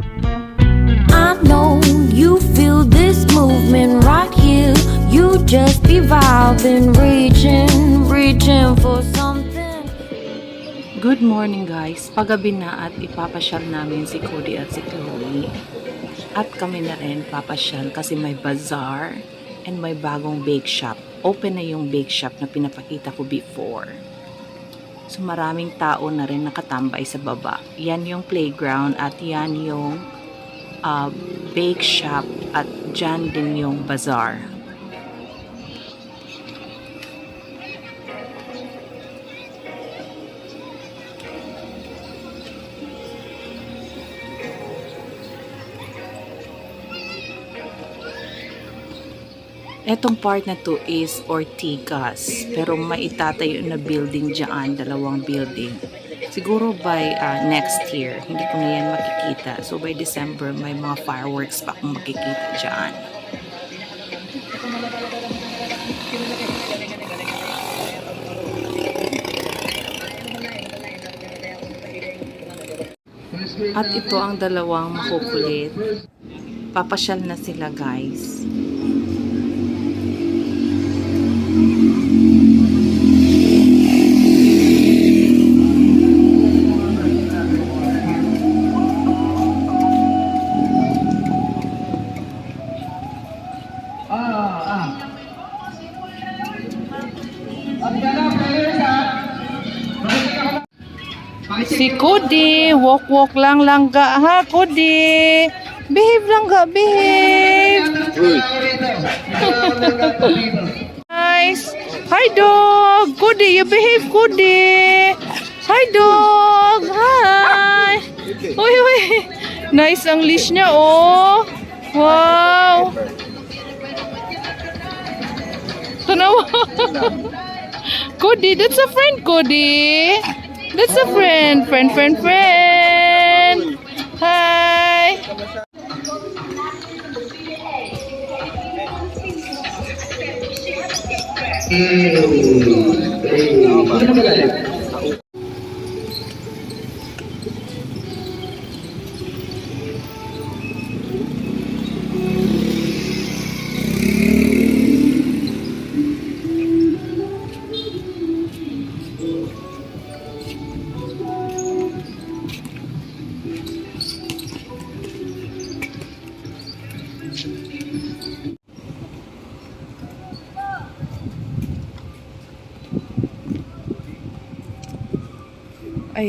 I know you feel this movement right here. You just be vibing, reaching, reaching for something. Good morning guys. Pagabi na at ipapasyal namin si Cody at si Chloe. At kami na rin papasyal kasi may bazaar and may bagong bake shop. Open na yung bake shop na pinapakita ko before. So maraming tao na rin nakatambay sa baba. Yan yung playground at yan yung uh, bake shop at dyan din yung bazaar. Etong part na to is Ortigas. Pero may itatayo na building dyan, dalawang building. Siguro by uh, next year, hindi ko na yan makikita. So by December, may mga fireworks pa akong makikita dyan. At ito ang dalawang makukulit. Papasyal na sila guys. Si Cody, walk-walk lang langga ha, Cody. Behave langga, behave. Nice. Hi dog. Cody, you behave Cody. Hi dog. Hi. Uy, uy. Nice ang leash niya, oh. Wow. Tanawa. Cody, that's a friend, Cody. That's a friend. Friend, friend, friend. Hi. Hmm. Hmm.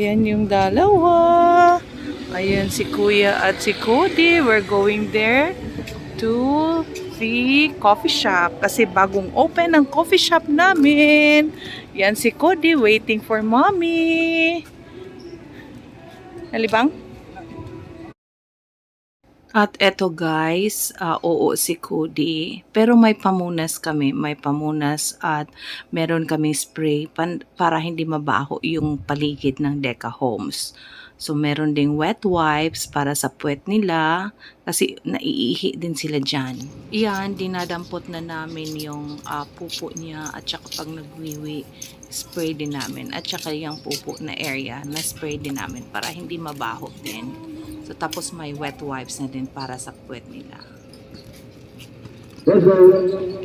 Ayan yung dalawa. Ayan si Kuya at si Cody. We're going there to the coffee shop. Kasi bagong open ang coffee shop namin. Yan si Cody waiting for mommy. Nalibang? At eto guys, ah, oo si Cody. Pero may pamunas kami, may pamunas at meron kaming spray pan- para hindi mabaho yung paligid ng Deca Homes. So meron ding wet wipes para sa puwet nila kasi naiihi din sila dyan. Iyan, dinadampot na namin yung ah, pupo niya at saka pag nagwiwi, spray din namin. At saka yung pupo na area, na spray din namin para hindi mabaho din. So tapos may wet wipes na din para sa puwet nila. Hanapin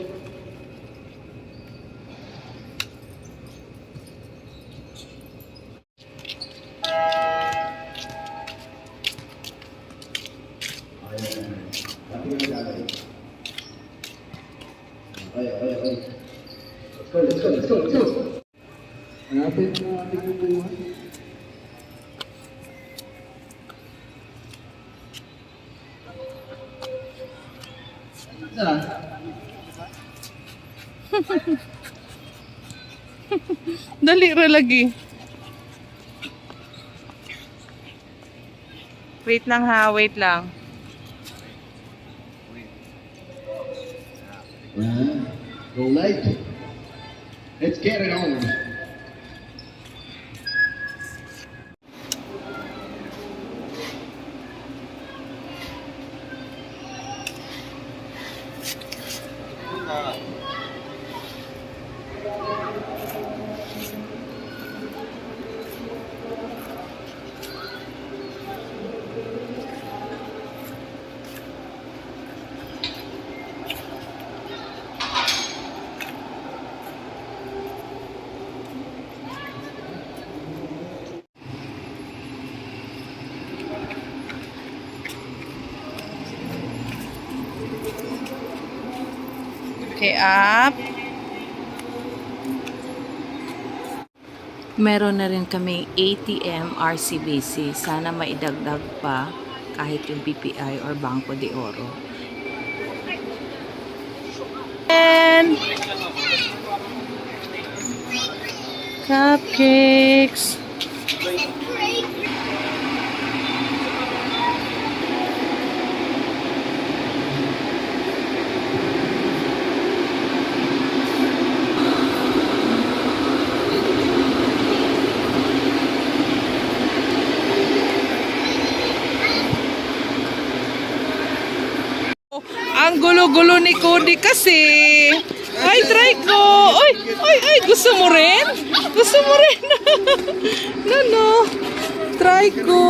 Dali ra lagi. Wait lang ha, wait lang. Ah, go late. Let's get it on. Okay, up. Meron na rin kami ATM RCBC. Sana maidagdag pa kahit yung BPI or Banco de Oro. And cupcakes. Gulo-gulo ni Cody kasi. Ay, try ko. Ay, ay, ay, gusto mo rin? Gusto mo rin? no, no. Try ko.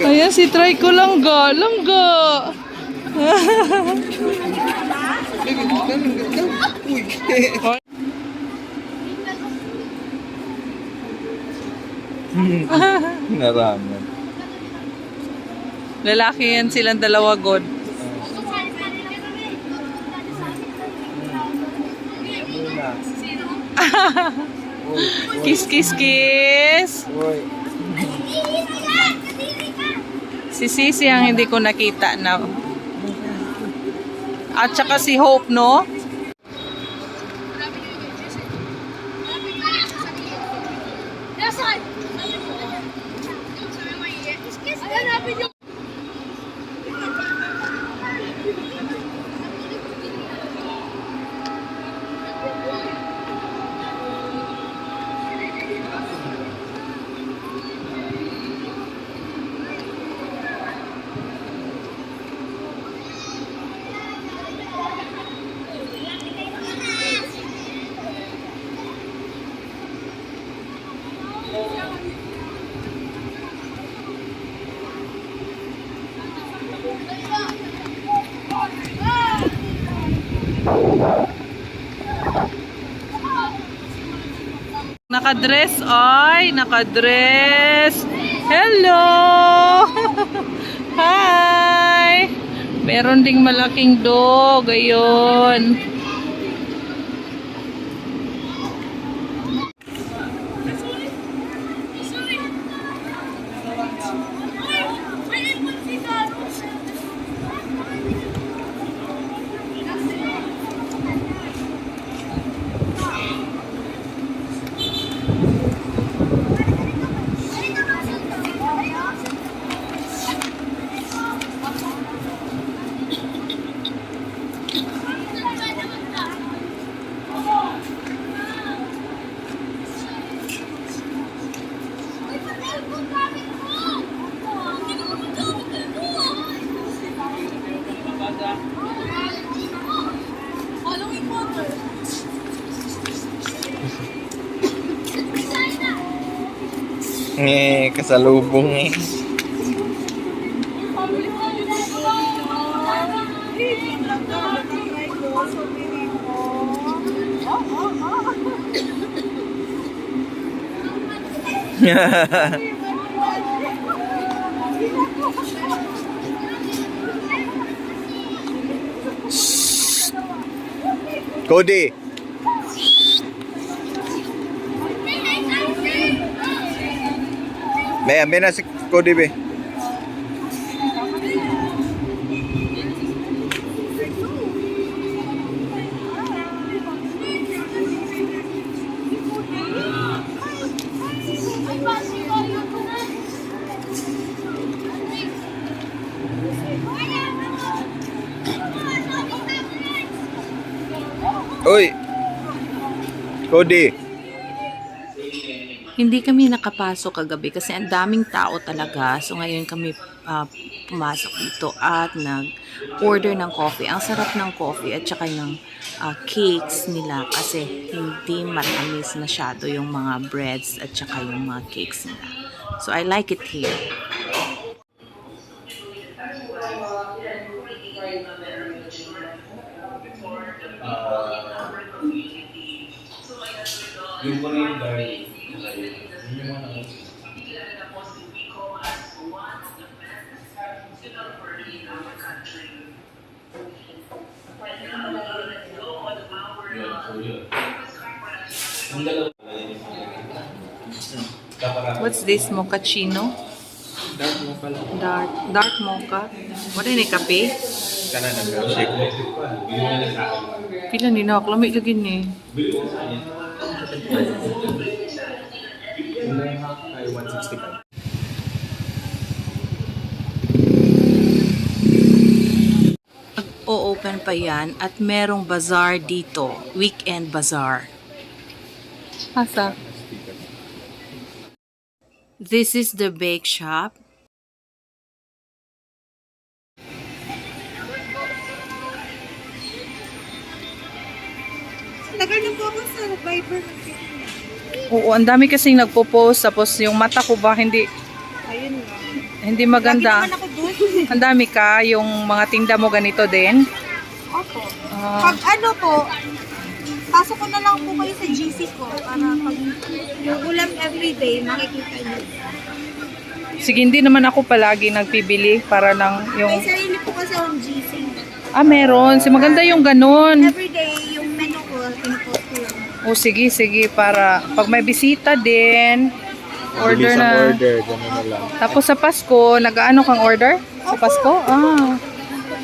Ayan, si try ko langga. Langga. Naraman. Lalaki yan silang dalawa, God. Kiss, kiss, kiss. Si Sisi ang hindi ko nakita na. At saka si Hope, no? Nakadress, ay, nakadress. Hello! Hi! Meron ding malaking dog, ayun. Eh, kasalubong eh. Cody. Be, ambil na si Cody be. Uy. Cody. Hindi kami nakapasok kagabi kasi ang daming tao talaga. So ngayon kami uh, pumasok dito at nag-order ng coffee. Ang sarap ng coffee at saka ng uh, cakes nila kasi hindi matamis masyado yung mga breads at saka yung mga cakes nila. So I like it here. Uh, yung po yung What's this mochaccino? Dark mocha. Dark, dark mocha. Wala ni kape? Kana na girl shake. Pila ni na ako, lamig lagi ni. O-open pa yan at merong bazaar dito. Weekend bazaar. Asa? This is the bake shop. Tagal na po ako sa Viber. Oo, ang dami kasing nagpo-post tapos yung mata ko ba hindi Ayun hindi Lagi maganda. naman ako doon. Ang dami ka yung mga tinda mo ganito din. Opo. Ah, Pag ano po, pasok ko na lang po kayo sa GC ko para pag yung ulam everyday, makikita niyo. sige, hindi naman ako palagi nagpibili para lang May yung sarili po kasi akong GC. Ah, meron. Si maganda yung ganun. Everyday, yung menu ko, pinupost ko lang. O sige, sige para pag may bisita din order na. order, gano'n na lang. Tapos sa Pasko, nag-ano kang order? Sa Opo. Pasko? Ah.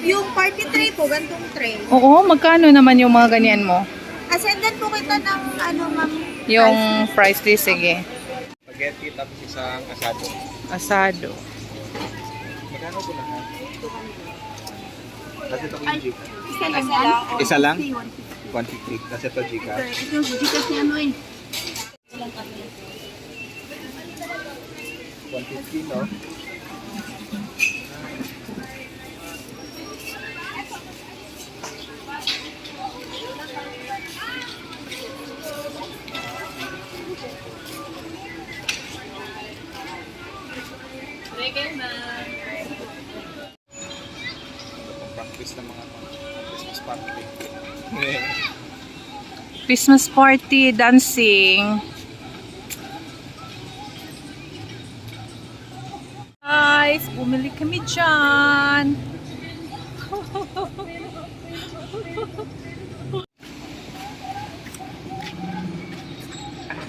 Yung party tray po, gantong tray. Oo, magkano naman yung mga ganyan mo? Asendan po kita ng ano, ma'am. Yung price list, sige. Spaghetti tapos isang asado. Asado. Magkano po lahat? Tapos ito ko yung Gcash. Isa lang. Isa lang. Isa lang? 150. Tapos ito Gcash. Ito, Gcash ni ano eh. 150, no? Practice ng mga Christmas party. Christmas party, dancing. Guys, bumili kami dyan.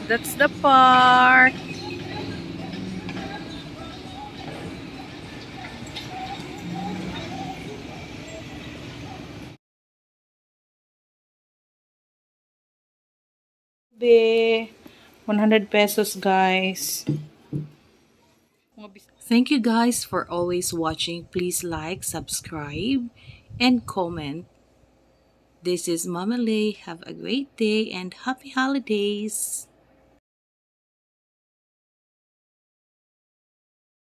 That's the park. Be 100 pesos, guys. Thank you guys for always watching. Please like, subscribe, and comment. This is Mama Lay. Have a great day and happy holidays.